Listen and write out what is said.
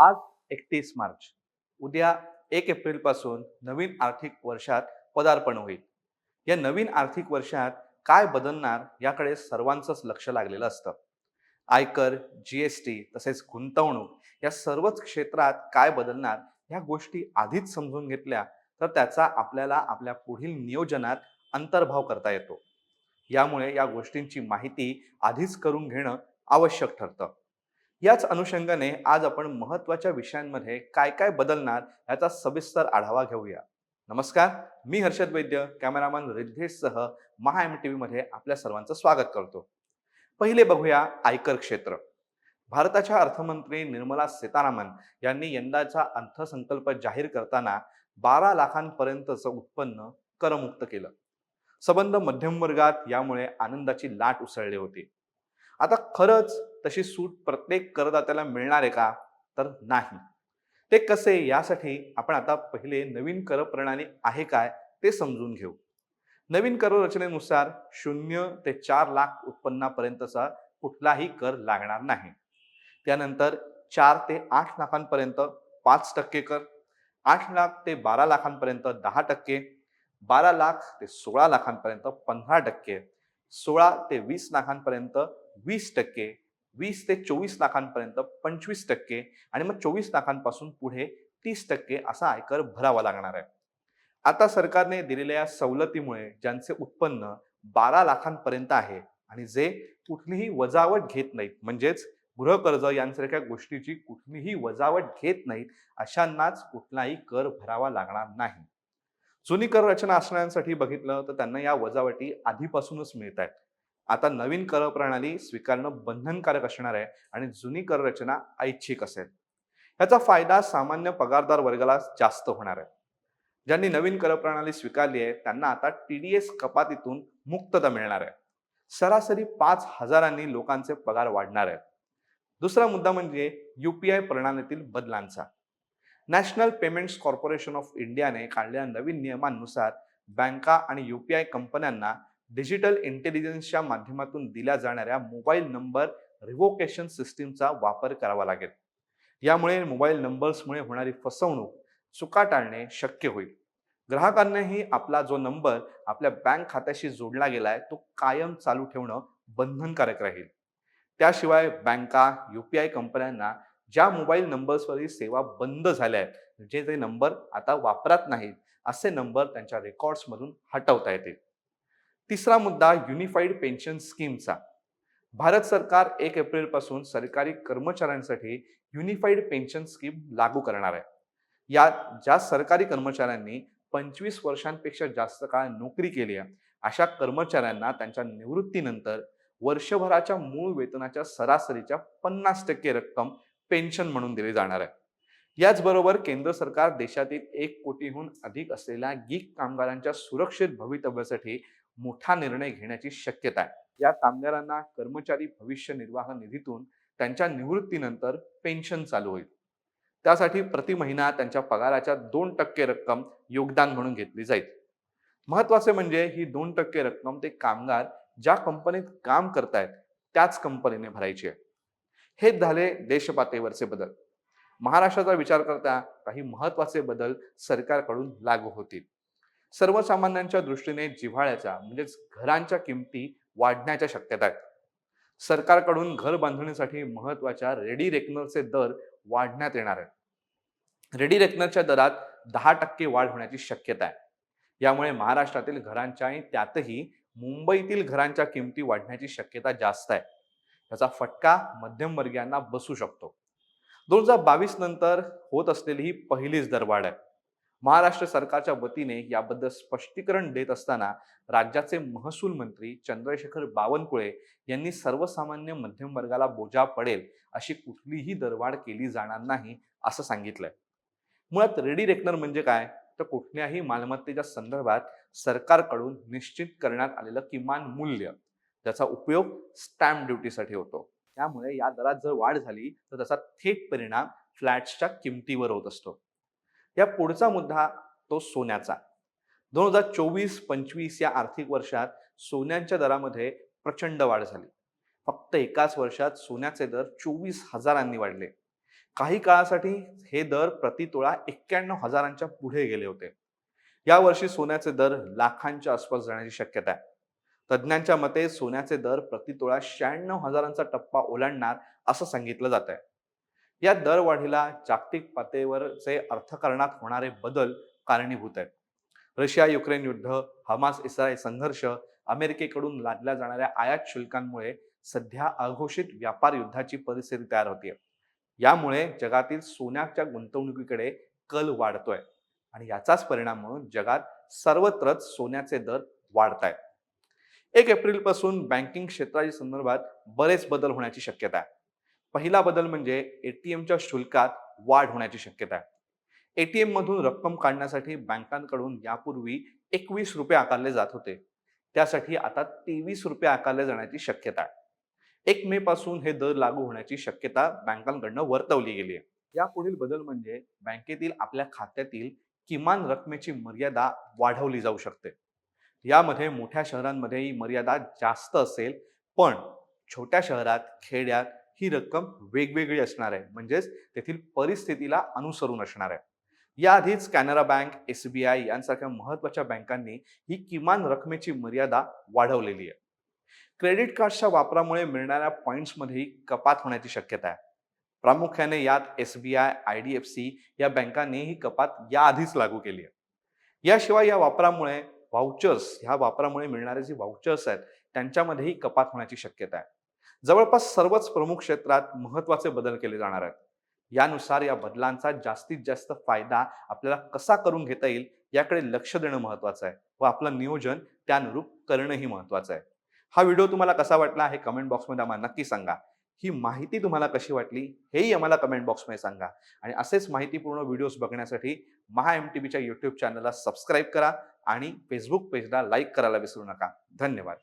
आज एकतीस मार्च. उद्या एक एप्रिलपासून नवीन आर्थिक वर्षात पदार्पण होईल. या नवीन आर्थिक वर्षात काय बदलणार याकडे सर्वांचंच लक्ष लागलेलं असतं. आयकर जी एस टी तसेच गुंतवणूक या सर्वच क्षेत्रात काय बदलणार ह्या गोष्टी आधीच समजून घेतल्या तर त्याचा आपल्याला आपल्या पुढील नियोजनात अंतर्भाव करता येतो. यामुळे या गोष्टींची माहिती आधीच करून घेणं आवश्यक ठरतं. याच अनुषंगाने आज आपण महत्त्वाच्या विषयांमध्ये काय काय बदलणार याचा सविस्तर आढावा घेऊया. नमस्कार मी हर्षद वैद्य कॅमेरामॅन रिद्धेशसह महा एम टी व्हीमध्ये आपल्या सर्वांचं स्वागत करतो. पहिले बघूया आयकर क्षेत्र. भारताच्या अर्थमंत्री निर्मला सीतारामन यांनी यंदाचा अर्थसंकल्प जाहीर करताना बारा लाखांपर्यंतचं उत्पन्न करमुक्त केलं. सबंध मध्यम वर्गात यामुळे आनंदाची लाट उसळली होती. आता खरंच तशी सूट प्रत्येक करदात्याला मिळणार आहे का? तर नाही. ते कसे यासाठी आपण आता पहिले नवीन कर प्रणाली आहे काय? ते समजून घेऊ. नवीन कर रचनेनुसार शून्य ते चार लाख उत्पन्नापर्यंतचा कुठलाही कर लागणार नाही. त्यानंतर चार ते आठ लाखांपर्यंत पाच टक्के कर आठ लाख ते बारा लाखांपर्यंत दहा टक्के बारा लाख ते सोळा लाखांपर्यंत पंधरा टक्के सोळा ते वीस लाखांपर्यंत वीस टक्के वीस ते चोवीस लाखांपर्यंत पंचवीस टक्के आणि मग चोवीस लाखांपासून पुढे तीस टक्के असा आयकर भरावा लागणार आहे. आता सरकारने दिलेल्या या सवलतीमुळे ज्यांचे उत्पन्न बारा लाखांपर्यंत आहे आणि जे कुठलीही वजावट घेत नाहीत म्हणजेच गृहकर्ज यांसारख्या गोष्टीची कुठलीही वजावट घेत नाहीत अशांनाच कुठलाही कर भरावा लागणार नाही. जुनी कर रचना असणाऱ्यांसाठी बघितलं तर त्यांना या वजावटी आधीपासूनच मिळत आहेत आता नवीन कर प्रणाली स्वीकारणं बंधनकारक असणार आहे आणि जुनी कर रचना ऐच्छिक असेल. याचा फायदा सामान्य पगारदार वर्गाला जास्त होणार आहे. ज्यांनी नवीन कर प्रणाली स्वीकारली आहे त्यांना आता टी डी एस कपातीतून मुक्तता मिळणार आहे. सरासरी पाच हजारांनी लोकांचे पगार वाढणार आहेत दुसरा मुद्दा म्हणजे युपीआय प्रणालीतील बदलांचा. नॅशनल पेमेंट्स कॉर्पोरेशन ऑफ इंडियाने काढलेल्या नवीन नियमांनुसार बँका आणि युपीआय कंपन्यांना डिजिटल इंटेलिजन्सच्या माध्यमातून दिल्या जाणाऱ्या मोबाईल नंबर रिव्होकेशन सिस्टीमचा वापर करावा लागेल. यामुळे मोबाईल नंबर्समुळे होणारी फसवणूक चुका टाळणे शक्य होईल. ग्राहकांनाही आपला जो नंबर आपल्या बँक खात्याशी जोडला गेलाय तो कायम चालू ठेवणं बंधनकारक राहील. त्याशिवाय बँका यू पी आय कंपन्यांना ज्या मोबाईल नंबर्सवरील सेवा बंद झाल्या आहेत जे ते नंबर आता वापरात नाहीत असे नंबर त्यांच्या रेकॉर्ड्समधून हटवता येतील. तिसरा मुद्दा युनिफाईड पेन्शन स्कीमचा भारत सरकार एक एप्रिलपासून सरकारी कर्मचाऱ्यांसाठी युनिफाईड पेन्शन स्कीम लागू करणार आहे. या ज्या सरकारी कर्मचाऱ्यांनी पंचवीस वर्षांपेक्षा जास्त काळ नोकरी केली आहे अशा कर्मचाऱ्यांना त्यांच्या निवृत्तीनंतर वर्षभराच्या मूळ वेतनाच्या सरासरीच्या पन्नास टक्के रक्कम पेन्शन म्हणून दिली जाणार आहे. याचबरोबर केंद्र सरकार देशातील एक कोटीहून अधिक असलेल्या गीक कामगारांच्या सुरक्षित भवितव्यासाठी मोठा निर्णय घेण्याची शक्यता आहे. या कामगारांना कर्मचारी भविष्य निर्वाह निधीतून त्यांच्या निवृत्तीनंतर पेन्शन चालू होईल. त्यासाठी प्रति महिना त्यांच्या पगाराच्या दोन टक्के रक्कम योगदान म्हणून घेतली जाईल. महत्त्वाचे म्हणजे ही दोन टक्के रक्कम ते कामगार ज्या कंपनीत काम करतायत त्याच कंपनीने भरायची आहे. हेच झाले देशपातळीवरचे बदल. महाराष्ट्राचा विचार करता काही महत्त्वाचे बदल सरकारकडून लागू होतील. सर्वसामान्यांच्या दृष्टीने जिव्हाळ्याच्या म्हणजेच घरांच्या किमती वाढण्याच्या शक्यता आहेत. सरकारकडून घर बांधणीसाठी महत्त्वाच्या रेडी रेकनरचे दर वाढण्यात येणार आहेत. रेडी रेकनरच्या दरात दहा टक्के वाढ होण्याची शक्यता आहे. यामुळे महाराष्ट्रातील घरांच्या आणि त्यातही मुंबईतील घरांच्या किमती वाढण्याची शक्यता जास्त आहे. याचा फटका मध्यमवर्गीयांना बसू शकतो. दोन हजार बावीस नंतर होत असलेली ही पहिलीच दरवाढ आहे. महाराष्ट्र सरकारच्या वतीने याबद्दल स्पष्टीकरण देत असताना राज्याचे महसूल मंत्री चंद्रशेखर बावनकुळे यांनी सर्वसामान्य मध्यम वर्गाला बोजा पडेल अशी कुठलीही दरवाढ केली जाणार नाही असं सांगितलंय. मुळात रेडी रेकनर म्हणजे काय? तर कुठल्याही मालमत्तेच्या संदर्भात सरकारकडून निश्चित करण्यात आलेलं किमान मूल्य ज्याचा उपयोग स्टॅम्प ड्युटीसाठी होतो. त्यामुळे या दरात जर वाढ झाली तर त्याचा थेट परिणाम फ्लॅट्सच्या किमतीवर होत असतो. या पुढचा मुद्दा तो सोन्याचा. दोन हजार चोवीस पंचवीस या आर्थिक वर्षात सोन्यांच्या दरामध्ये प्रचंड वाढ झाली. फक्त एकाच वर्षात सोन्याचे दर चोवीस हजारांनी वाढले. काही काळासाठी हे दर प्रतितोळा एक्क्याण्णव हजारांच्या पुढे गेले होते. यावर्षी सोन्याचे दर लाखांच्या आसपास जाण्याची शक्यता आहे. तज्ज्ञांच्या मते सोन्याचे दर प्रतितोळा शहाण्णव हजारांचा टप्पा ओलांडणार असं सांगितलं जात आहे या दरवाढीला जागतिक पातळीवरचे अर्थकारणात होणारे बदल कारणीभूत आहेत. रशिया युक्रेन युद्ध हमास इस्रायल संघर्ष अमेरिकेकडून लादल्या जाणाऱ्या आयात शुल्कांमुळे सध्या अघोषित व्यापार युद्धाची परिस्थिती तयार होतीये. यामुळे जगातील सोन्याच्या गुंतवणुकीकडे कल वाढतोय आणि याचाच परिणाम म्हणून जगात सर्वत्रच सोन्याचे दर वाढत आहेत एक एप्रिलपासून बँकिंग क्षेत्राच्या संदर्भात बरेच बदल होण्याची शक्यता आहे. पहिला बदल म्हणजे एटीएमच्या शुल्कात वाढ होण्याची शक्यता आहे. एटीएम मधून रक्कम काढण्यासाठी बँकांकडून यापूर्वी एकवीस रुपये आकारले जात होते. त्यासाठी आता तेवीस रुपये आकारले जाण्याची शक्यता आहे. एक मे पासून हे दर लागू होण्याची शक्यता बँकांकडनं वर्तवली गेली आहे. यापुढील बदल म्हणजे बँकेतील आपल्या खात्यातील किमान रकमेची मर्यादा वाढवली जाऊ शकते. यामध्ये मोठ्या शहरांमध्ये ही मर्यादा जास्त असेल पण छोट्या शहरात खेड्यात ही रक्कम वेगवेगळी असणार आहे. म्हणजेच तेथील परिस्थितीला अनुसरून असणार आहे. याआधीच Canara bank S B I यांसारख्या महत्त्वाच्या बँकांनी ही किमान रकमेची मर्यादा वाढवलेली आहे. क्रेडिट कार्डच्या वापरामुळे मिळणाऱ्या पॉईंट्समध्येही कपात होण्याची शक्यता आहे. प्रामुख्याने यात S B I I D F C या बँकांनी ही कपात याआधीच लागू केली आहे. याशिवाय या वापरामुळे व्हाउचर्स ह्या वापरामुळे मिळणारे जे व्हाउचर्स आहेत त्यांच्यामध्येही कपात होण्याची शक्यता आहे. जवळपास सर्वच प्रमुख क्षेत्रात महत्त्वाचे बदल केले जाणार आहेत. यानुसार या बदलांचा जास्तीत जास्त फायदा आपल्याला कसा करून घेता येईल याकडे लक्ष देणं महत्वाचं आहे व आपलं नियोजन त्यानुरूप करणंही महत्वाचं आहे. हा व्हिडिओ तुम्हाला कसा वाटला हे कमेंट बॉक्समध्ये आम्हाला नक्की सांगा. ही माहिती तुम्हाला कशी वाटली हेही आम्हाला कमेंट बॉक्समध्ये सांगा. आणि असेच माहितीपूर्ण व्हिडिओज बघण्यासाठी महा एम टी व्हीच्या यूट्यूब चॅनलला सबस्क्राईब करा आणि फेसबुक पेजला लाईक करायला विसरू नका. धन्यवाद.